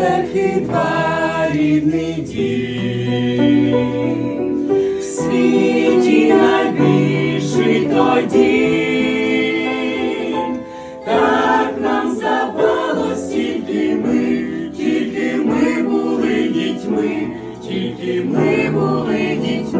поверхи два рідний. В світі найбільший тоді. Так нам здавалось, тільки ми, тільки ми були дітьми, тільки ми були дітьми.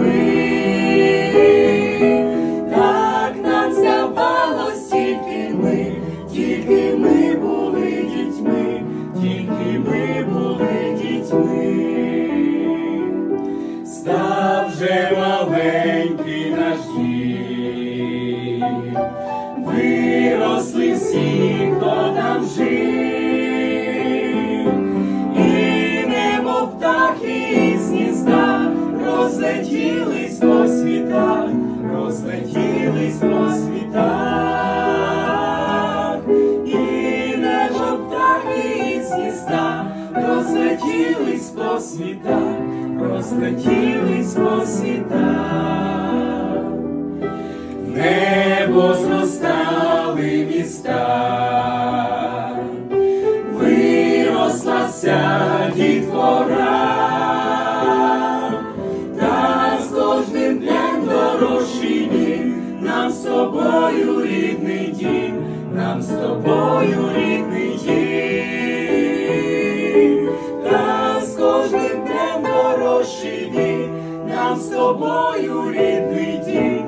Став же маленький наш дім, виросли всі, хто там жив, і немов птахи з гнізда розлетілись по світах, розлетілись по світах, і немов птахи з гнізда розлетілись по світах, розлетілись по світах. В небо зростали міста, виросла вся дітвора, та з кожним днем дорожчий нам з тобою рідний дім, нам з тобою рідний площині, нам з тобою рідний дім.